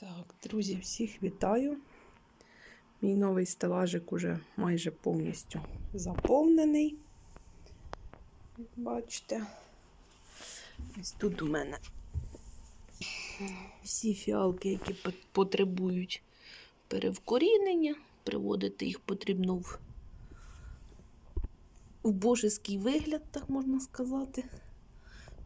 Так, друзі, всіх вітаю. Мій новий стелажик уже майже повністю заповнений. Як бачите, ось тут у мене всі фіалки, які потребують перевкорінення. Приводити їх потрібно в, божеский вигляд, так можна сказати.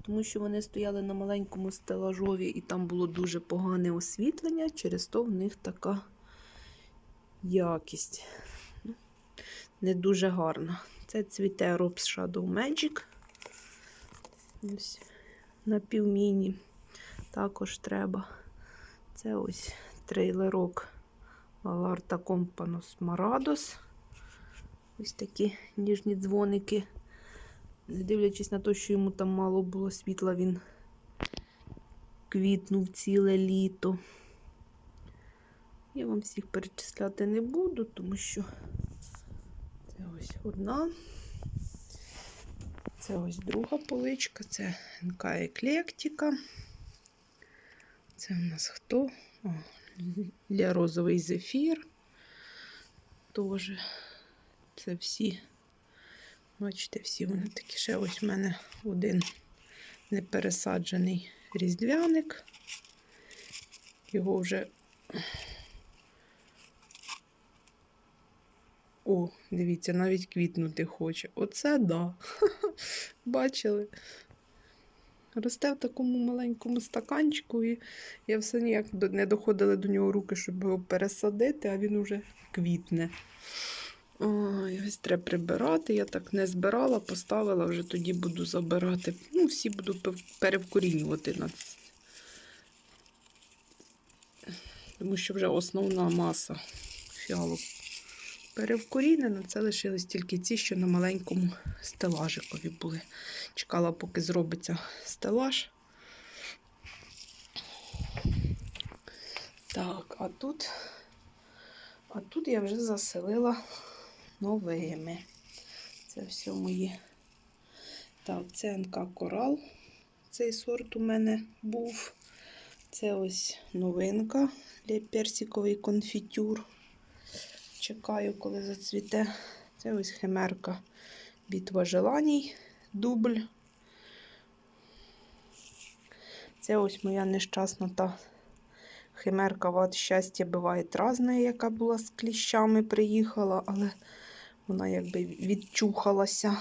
Тому що вони стояли на маленькому стелажові і там було дуже погане освітлення, через то в них така якість. Ну, Не дуже гарна. Це цвіте Robs Shadow Magic. Ось на півміні також треба. Це ось трейлерок Аларта Компанос Марадос. Ось такі ніжні дзвоники. Не дивлячись на те, що йому там мало було світла, він квітнув ціле літо. Я вам всіх перечисляти не буду, тому що це ось одна. Це ось друга поличка, це НК Еклектика. Це в нас хто? О, для розовий зефір. Тоже це всі. Бачите, всі вони такі. Ще ось в мене один непересаджений різдвяник. Його вже. О, дивіться, навіть квітнути хоче. Оце да. Бачили? Росте в такому маленькому стаканчику, і я все ніяк не доходила до нього руки, щоб його пересадити, а він уже квітне. Ой, ось треба прибирати. Я так не збирала, поставила, вже тоді буду забирати. Ну, всі буду перевкорінювати. На... ц- Тому що вже основна маса фіалок перевкорінена. Це лишились тільки ці, що на маленькому стелажикові були. Чекала, поки зробиться стелаж. Так, а тут, а тут я вже заселила новими. Це все мої. Так, це НК Корал. Цей сорт у мене був. Це ось новинка для персиковий конфітюр. Чекаю, коли зацвіте. Це ось химерка бітва желаній, дубль. Це ось моя нещасна та химерка ват щастя буває разне, яка була з кліщами, приїхала, але вона якби відчухалася.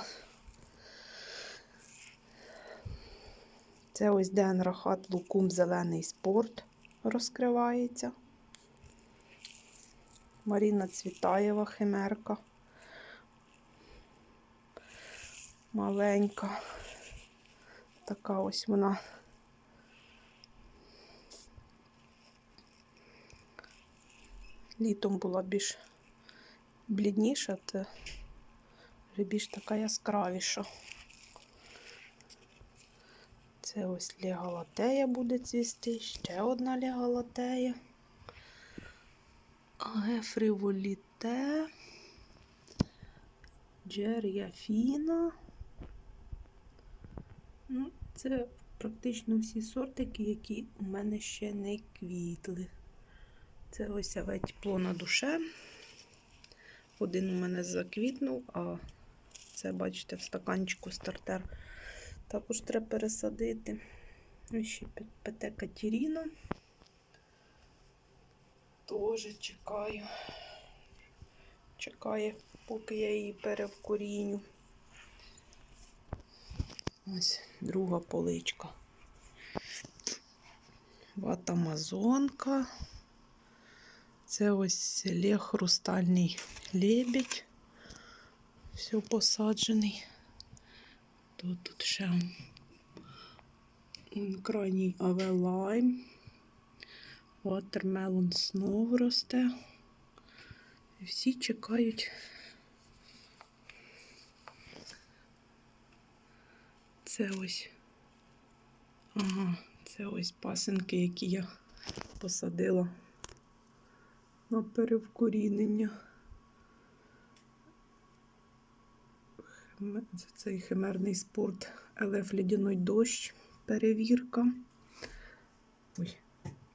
Це ось Ден Рахат Лукум Зелений спорт розкривається. Маріна Цвітаєва химерка. Маленька. Така ось вона. Літом була більш блідніша, та вже більш така яскравіша. Це ось легалатея буде цвісти, ще одна легалатея. Гефриволіте, Джер'яфіна. Ну, це практично всі сортики, які у мене ще не квітли. Це ось аве тепло на душе. Один у мене заквітнув, а це, бачите, в стаканчику стартер. Також треба пересадити. Ось ще Пете Катеріна. Тоже чекаю. Чекає, поки я її перевкоріню. Ось друга поличка. Вата Амазонка. Це ось лє хрустальний лебідь. Все посаджений. Тут, тут ще крайній авелайм. Watermelon знову росте. І всі чекають. Це ось. Ага, це ось пасинки, які я посадила на перевкорінення. Це цей химерний спорт ЛФ Лідяной дощ. Перевірка. Ой,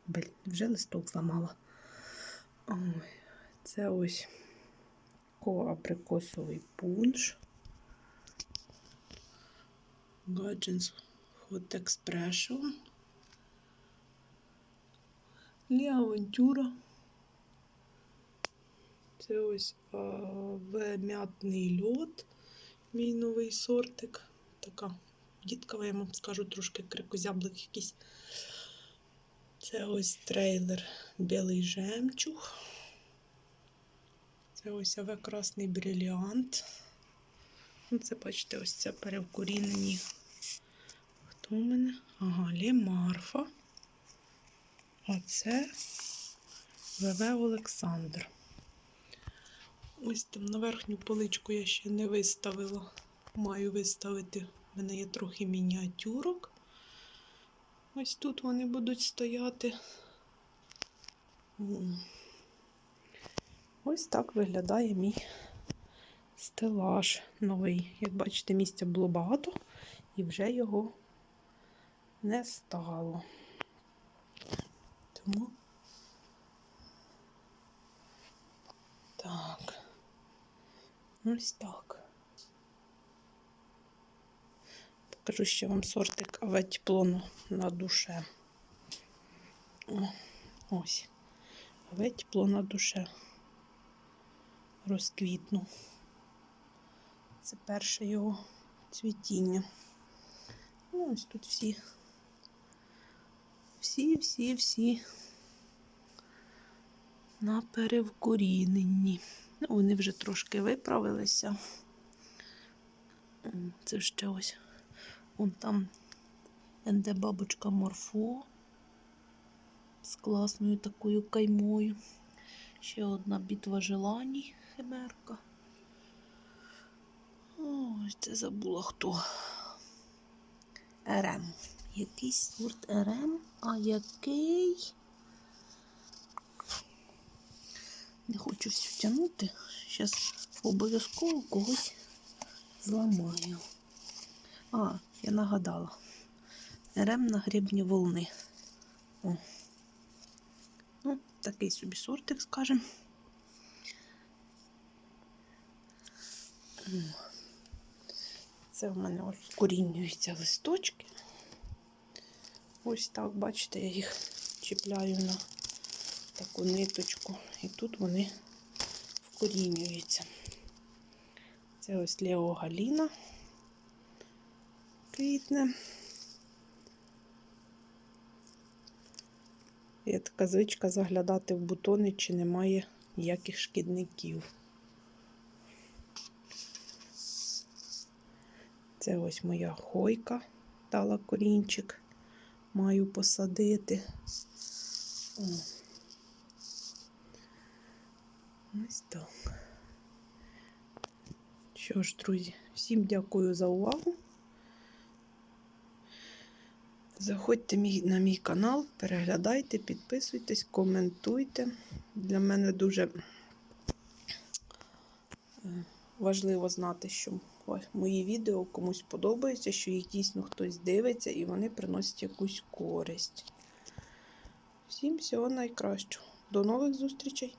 Блін, вже листок зламала. Ой, це ось коаприкосовий пунш. Гадженс Hot Expression. Ліавантюра. Це ось а, вмятний льод, мій новий сортик. Така діткова, я вам скажу, трошки крикозяблик якийсь. Це ось трейлер Білий жемчуг. Це ось аве красний бриліант. Ну, це, бачите, ось це перевкорінені. Хто у мене? Ага, Лемарфа. А це ВВ Олександр. Ось там на верхню поличку я ще не виставила. Маю виставити. У мене є трохи мініатюрок. Ось тут вони будуть стояти. Ось так виглядає мій стелаж новий. Як бачите, місця було багато і вже його не стало. Тому так. Ось так. Покажу ще вам сортик аве тепло на душе. О, ось. Аве тепло на душе. Розквітнув. Це перше його цвітіння. Ну, ось тут всі. Всі, всі, всі на перевкоріненні. Ну, вони вже трошки виправилися. Це ще ось. Вон там енде бабочка Морфо з класною такою каймою. Ще одна бітва желаній химерка. Ось це забула хто. РМ. Якийсь сорт РМ, а який. Не хочу всю тягнути. Зараз обов'язково когось зламаю. А, я нагадала. РМ на грібні волни. О. Ну, такий собі сортик, скажем. Це в мене ось вкорінюються листочки. Ось так, бачите, я їх чіпляю на таку ниточку. І тут вони вкорінюються. Це ось Лео Галіна квітне. Є така звичка заглядати в бутони, чи немає ніяких шкідників. Це ось моя хойка дала корінчик. Маю посадити. О. Ось так. Що ж, друзі, всім дякую за увагу. Заходьте на мій канал, переглядайте, підписуйтесь, коментуйте. Для мене дуже е, важливо знати, що мої відео комусь подобаються, що їх дійсно хтось дивиться і вони приносять якусь користь. Всім всього найкращого. До нових зустрічей!